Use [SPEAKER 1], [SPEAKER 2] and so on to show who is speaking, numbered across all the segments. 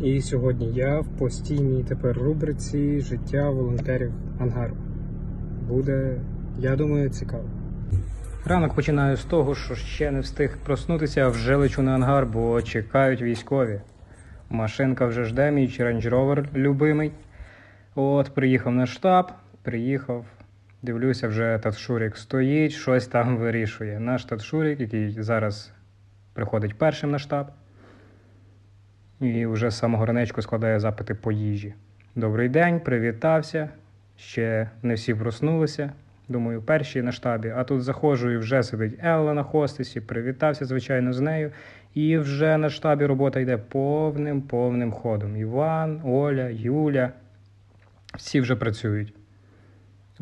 [SPEAKER 1] І сьогодні я в постійній тепер рубриці Життя волонтерів Ангару. Буде, я думаю, цікаво. Ранок починаю з того, що ще не встиг проснутися, а вже лечу на ангар, бо чекають військові. Машинка вже жде, мій Range Rover любимий. От, приїхав на штаб, приїхав, дивлюся, вже Татшурік стоїть, щось там вирішує. Наш Татшурік, який зараз приходить першим на штаб, і вже з самого ранечку складає запити по їжі. Добрий день, привітався. Ще не всі проснулися. Думаю, перші на штабі. А тут заходжу і вже сидить Елла на хостесі, привітався, звичайно, з нею. І вже на штабі робота йде повним повним ходом. Іван, Оля, Юля. Всі вже працюють.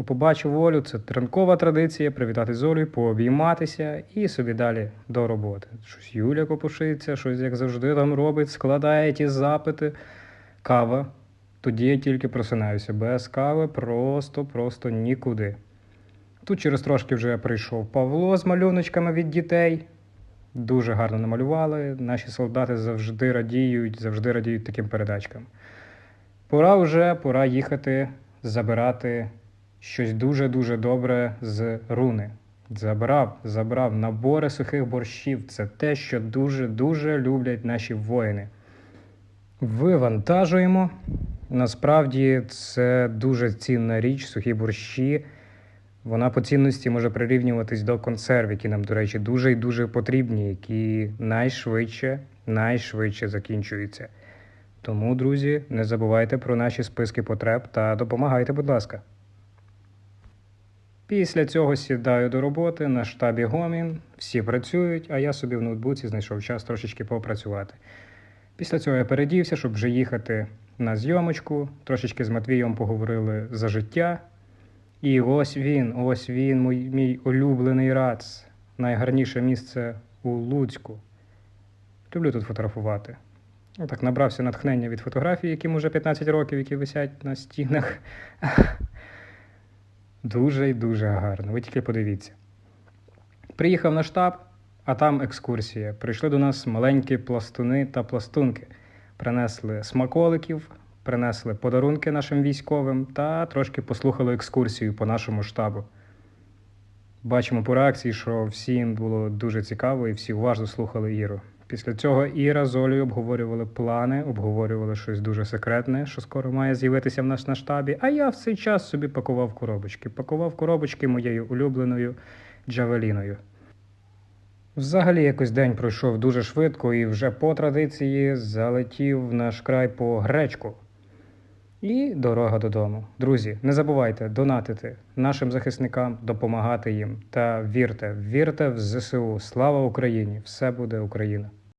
[SPEAKER 1] Побачив Олю, це ранкова традиція привітати з Олею, пообійматися і собі далі до роботи. Щось Юля копушиться, щось, як завжди, там робить, складає ті запити. Кава. Тоді я тільки просинаюся. Без кави просто-просто нікуди. Тут через трошки вже прийшов Павло з малюночками від дітей. Дуже гарно намалювали. Наші солдати завжди радіють, завжди радіють таким передачкам. Пора вже, пора їхати, забирати щось дуже-дуже добре з руни. Забрав, забрав набори сухих борщів. Це те, що дуже-дуже люблять наші воїни. Вивантажуємо. Насправді це дуже цінна річ, сухі борщі. Вона по цінності може прирівнюватись до консерв, які нам, до речі, дуже і дуже потрібні, які найшвидше, найшвидше закінчуються. Тому, друзі, не забувайте про наші списки потреб та допомагайте, будь ласка. Після цього сідаю до роботи на штабі Гомін. Всі працюють, а я собі в ноутбуці знайшов час трошечки попрацювати. Після цього я передівся, щоб вже їхати на зйомочку. Трошечки з Матвієм поговорили за життя. І ось він, ось він, мій, мій улюблений рац. Найгарніше місце у Луцьку. Люблю тут фотографувати. Так набрався натхнення від фотографій, яким уже 15 років, які висять на стінах. Дуже і дуже гарно. Ви тільки подивіться. Приїхав на штаб, а там екскурсія. Прийшли до нас маленькі пластуни та пластунки. Принесли смаколиків, принесли подарунки нашим військовим та трошки послухали екскурсію по нашому штабу. Бачимо по реакції, що всім було дуже цікаво і всі уважно слухали Іру. Після цього Іра з Олею обговорювали плани, обговорювали щось дуже секретне, що скоро має з'явитися в нас на штабі. А я в цей час собі пакував коробочки. Пакував коробочки моєю улюбленою Джавеліною. Взагалі, якось день пройшов дуже швидко і вже по традиції залетів в наш край по гречку. І дорога додому. Друзі, не забувайте донатити нашим захисникам, допомагати їм та вірте, вірте в ЗСУ. Слава Україні! Все буде Україна!